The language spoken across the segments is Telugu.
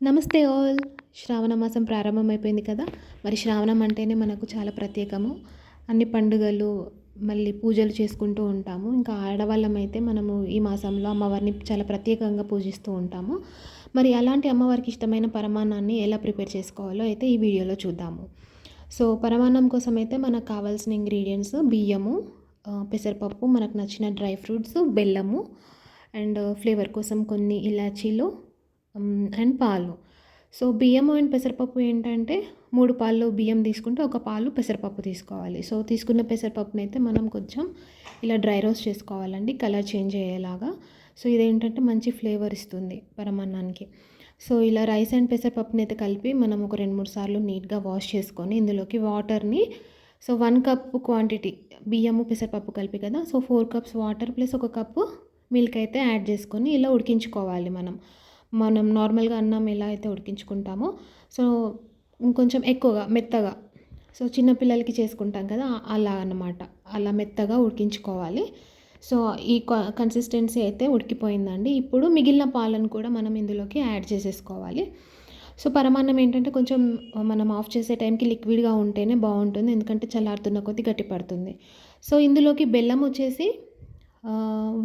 నమస్తే ఆల్. శ్రావణ మాసం ప్రారంభమైపోయింది కదా? మరి శ్రావణం అంటేనే మనకు చాలా ప్రత్యేకము. అన్ని పండుగలు మళ్ళీ పూజలు చేసుకుంటూ ఉంటాము. ఇంకా ఆడవాళ్ళం అయితే మనము ఈ మాసంలో అమ్మవారిని చాలా ప్రత్యేకంగా పూజిస్తూ ఉంటాము. మరి అలాంటి అమ్మవారికి ఇష్టమైన పరమాన్నాన్ని ఎలా ప్రిపేర్ చేసుకోవాలో అయితే ఈ వీడియోలో చూద్దాము. సో పరమాన్నం కోసం అయితే మనకు కావాల్సిన ఇంగ్రీడియంట్స్ బియ్యము పెసరపప్పు మనకు నచ్చిన డ్రై ఫ్రూట్స్ బెల్లము అండ్ ఫ్లేవర్ కోసం కొన్ని ఇలాచీలు అండ్ పాలు. సో బియ్యం అండ్ పెసరపప్పు ఏంటంటే మూడు పాలు బియ్యం తీసుకుంటే ఒక పాలు పెసరపప్పు తీసుకోవాలి. సో తీసుకున్న పెసరపప్పుని అయితే మనం కొంచెం ఇలా డ్రై రోస్ట్ చేసుకోవాలండి కలర్ చేంజ్ అయ్యేలాగా. సో ఇదేంటంటే మంచి ఫ్లేవర్ ఇస్తుంది పరమాన్నానికి. సో ఇలా రైస్ అండ్ పెసరపప్పుని అయితే కలిపి మనం ఒక రెండు మూడు సార్లు నీట్గా వాష్ చేసుకొని ఇందులోకి వాటర్ని సో వన్ కప్ క్వాంటిటీ బియ్యము పెసరపప్పు కలిపి కదా. So four cups water plus ఒక కప్పు మిల్క్ అయితే యాడ్ చేసుకొని ఇలా ఉడికించుకోవాలి మనం. మనం నార్మల్గా అన్నం ఎలా అయితే ఉడికించుకుంటామో సో ఇంకొంచెం ఎక్కువగా మెత్తగా సో చిన్నపిల్లలకి చేసుకుంటాం కదా అలా అన్నమాట. అలా మెత్తగా ఉడికించుకోవాలి. సో ఈ కన్సిస్టెన్సీ అయితే ఉడికిపోయిందండి. ఇప్పుడు మిగిలిన పాలను కూడా మనం ఇందులోకి యాడ్ చేసేసుకోవాలి. సో పరమాన్నం ఏంటంటే కొంచెం మనం ఆఫ్ చేసే టైంకి లిక్విడ్గా ఉంటేనే బాగుంటుంది. ఎందుకంటే చల్లారుతున్న కొద్ది గట్టి పడుతుంది సో ఇందులోకి బెల్లం వచ్చేసి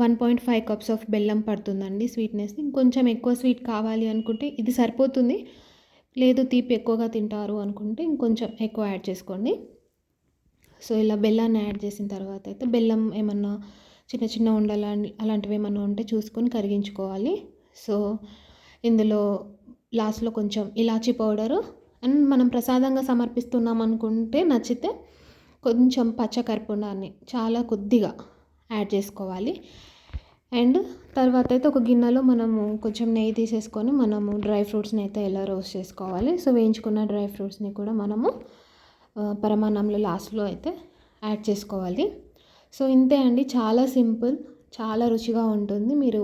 one point five cups of బెల్లం పడుతుందండి స్వీట్నెస్ ఇంకొంచెం ఎక్కువ స్వీట్ కావాలి అనుకుంటే ఇది సరిపోతుంది. లేదు తీపి ఎక్కువగా తింటారు అనుకుంటే ఇంకొంచెం ఎక్కువ యాడ్ చేసుకోండి. సో ఇలా బెల్లాన్ని యాడ్ చేసిన తర్వాత అయితే బెల్లం ఏమన్నా చిన్న చిన్న ఉండలు అలాంటివి ఏమన్నా ఉంటే చూసుకొని కరిగించుకోవాలి. సో ఇందులో లాస్ట్లో కొంచెం ఇలాచీ పౌడరు. అండ్ మనం ప్రసాదంగా సమర్పిస్తున్నాం అనుకుంటే నచ్చితే కొంచెం పచ్చకర్పూరాన్ని చాలా కొద్దిగా యాడ్ చేసుకోవాలి. అండ్ తర్వాత అయితే ఒక గిన్నెలో మనము కొంచెం నెయ్యి తీసేసుకొని మనము డ్రై ఫ్రూట్స్ని అయితే ఎలా రోస్ట్ చేసుకోవాలి. సో వేయించుకున్న డ్రై ఫ్రూట్స్ని కూడా మనము పరమాణంలో లాస్ట్లో అయితే యాడ్ చేసుకోవాలి. సో ఇంతే అండి. చాలా సింపుల్ చాలా రుచిగా ఉంటుంది. మీరు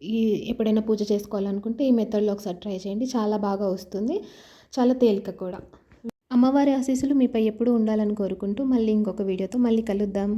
ఈ ఎప్పుడైనా పూజ చేసుకోవాలనుకుంటే ఈ మెథడ్లో ఒకసారి ట్రై చేయండి. చాలా బాగా వస్తుంది. చాలా తేలిక కూడా. అమ్మవారి ఆశీస్సులు మీపై ఎప్పుడూ ఉండాలని కోరుకుంటూ మళ్ళీ ఇంకొక వీడియోతో మళ్ళీ కలుద్దాం.